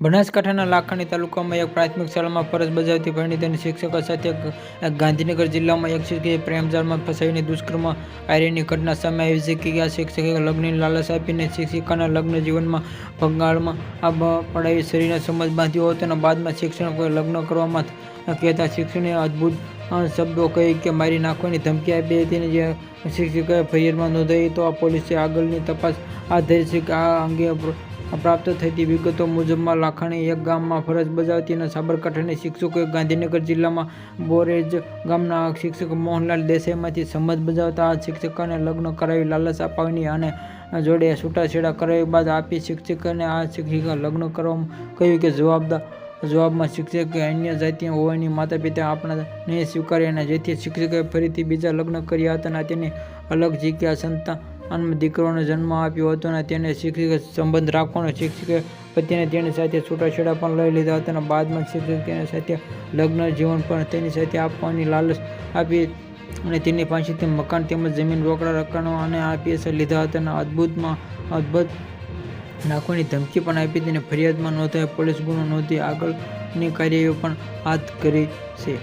બનાસકાંઠાના લાખાણી તાલુકામાં એક પ્રાથમિક શાળામાં ફરજ બજાવતી ભણી તેની શિક્ષકો સાથે ગાંધીનગર જિલ્લામાં એક શિક્ષકે પ્રેમજાળમાં ફસાઈને દુષ્કર્મ આર્યની ઘટના સામે આવી છે કે આ શિક્ષકે લગ્નની લાલચ આપીને શિક્ષિકાના લગ્ન જીવનમાં ભંગાળમાં આ પડાવી શરીરને સમજ બાંધ્યો હતો અને બાદમાં શિક્ષકોએ લગ્ન કરવામાં કહેતા શિક્ષણે અદ્ભુત શબ્દો કહી કે મારી નાખવાની ધમકી આપી હતી અને જે શિક્ષકે ફરિયાદમાં નોંધાઈ તો આ પોલીસે આગળની તપાસ હાથ ધરી છે આ અંગે પ્રાપ્ત થતી વિગતો મુજબમાં લાખાણી એક ગામમાં ફરજ બજાવતી અને સાબરકાંઠાની શિક્ષકોએ ગાંધીનગર જિલ્લામાં બોરેજ ગામના શિક્ષક મોહનલાલ દેસાઈમાંથી સમજ બજાવતા આ શિક્ષકોને લગ્ન કરાવી લાલચ અપાવીની અને જોડે છૂટાછેડા કરાવી બાદ આપી શિક્ષકને આ શિક્ષિકા લગ્ન કરવામાં કહ્યું કે જવાબદાર જવાબમાં શિક્ષકે અન્ય જાતિય હોવાની માતા પિતા આપણા નહીં સ્વીકારી અને જેથી શિક્ષકે ફરીથી બીજા લગ્ન કર્યા હતા અને તેની અલગ જગ્યા સંતાન દીકરોને જન્મ આપ્યો હતો અને તેને શિક્ષકે સંબંધ રાખવાનો શિક્ષકે પતિને તેની સાથે છૂટાછેડા પણ લઈ લીધા હતા અને બાદમાં શિક્ષકે તેની સાથે લગ્ન જીવન પણ તેની સાથે આપવાની લાલચ આપી અને તેની પાસેથી મકાન તેમજ જમીન રોકડા રકમો અને આ પૈસા લીધા હતા અને અદ્ભુતમાં અદ્ભુત નાખવાની ધમકી પણ આપી હતી અને ફરિયાદમાં નોંધાય પોલીસ ગુનો નોંધી આગળની કાર્યવાહી પણ હાથ કરી છે.